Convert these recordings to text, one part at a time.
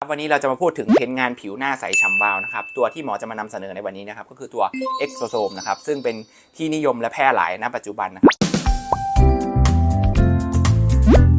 ครับวันนี้เราจะมาพูดถึงเทนงานผิวหน้าใสฉ่ำวาวนะครับตัวที่หมอจะมานำเสนอในวันนี้นะครับก็คือตัว e x o s o m นะครับซึ่งเป็นที่นิยมและแพร่หลายณปัจจุบันนะครับ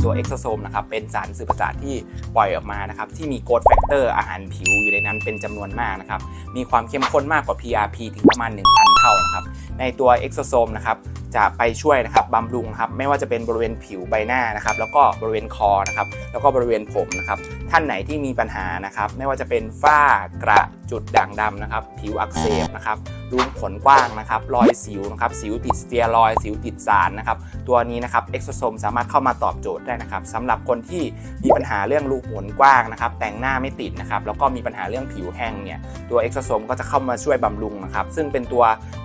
ตัว e x o s o m นะครับเป็นสารสื่อประสาทที่ปล่อยออกมานะครับที่มีโกรทแฟกเตอร์อาหารผิวอยู่ในนั้นเป็นจำนวนมากนะครับมีความเข้มข้นมากกว่า PRP ถึงประมาณ 1,000 เท่านะครับ ในตัวเอ็กโซโซมนะครับจะไปช่วยนะครับบำรุงครับไม่ว่าจะเป็นบริเวณผิวใบหน้านะครับ แล้วก็บริเวณคอนะครับแล้วก็บริเวณผมนะครับท่านไหนที่มีปัญหานะครับ ไม่ว่าจะเป็นฝ้ากระจุดด่างดำนะครับ ผิวอักเสบนะครับรูขุมขนกว้างนะครับรอยสิวนะครับสิวติดสเตียรอยสิวติดสารนะครับตัวนี้นะครับเอ็กโซโซมสามารถเข้ามาตอบโจทย์ได้นะครับสำหรับคนที่มีปัญหาเรื่องรูขุมขนกว้างนะครับแต่งหน้าไม่ติดนะครับแล้วก็มีปัญหาเรื่องผิวแห้งเนี่ยตัวเอ็กโซโซมก็จะเข้ามาช่วยบำรุงนะครับซึ่งเป็นตัว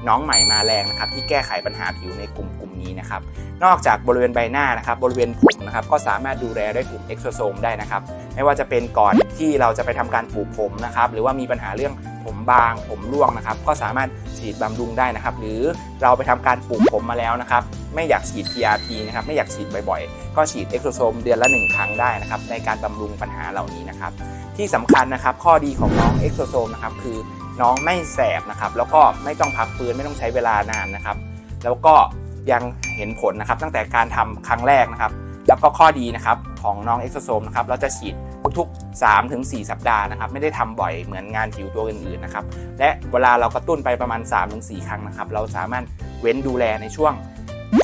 น้องใหม่มาแรงนะครับที่แก้ไขปัญหาผิวในกลุ่มกลุ่มนี้นะครับนอกจากบริเวณใบหน้านะครับบริเวณผมนะครับก็สามารถดูแลด้วยกลุ่มเอ็กโซโซมได้นะครับไม่ว่าจะเป็นก่อนที่เราจะไปทำการปลูกผมนะครับหรือว่ามีปัญหาเรื่อง ผมบางผมร่วงนะครับ ก็สามารถฉีดบำรุงได้นะครับ หรือเราไปทำการปลูกผมมาแล้วนะครับ ไม่อยากฉีด PRP นะครับ ไม่อยากฉีดบ่อยๆ ก็ฉีดเอ็กโซโซมเดือนละ 1 ครั้งได้นะครับ ในการบำรุงปัญหาเหล่านี้นะครับ ที่สำคัญนะครับ ข้อดีของน้องเอ็กโซโซมนะครับ คือน้องไม่แสบนะครับ แล้วก็ไม่ต้องพักฟื้นไม่ต้องใช้เวลานานนะครับ แล้วก็ยังเห็นผลนะครับ ตั้งแต่การทำครั้งแรกนะครับ แล้วก็ข้อดีนะครับของน้องเอ็กโซโซมนะครับ เราจะฉีด ทุกๆ3-4 สัปดาห์นะครับ ไม่ได้ทำบ่อยเหมือนงานผิวตัวอื่นๆนะครับ และเวลาเรากระตุ้นไปประมาณ 3-4 ครั้งนะครับ เราสามารถเว้นดูแลในช่วง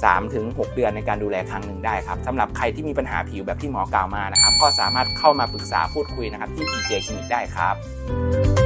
3-6 เดือนในการดูแลครั้งหนึ่งได้ครับสำหรับใครที่มีปัญหาผิวแบบที่หมอกล่าวมานะครับ ก็สามารถเข้ามาปรึกษาพูดคุยนะครับที่ PJ Clinic ได้ครับ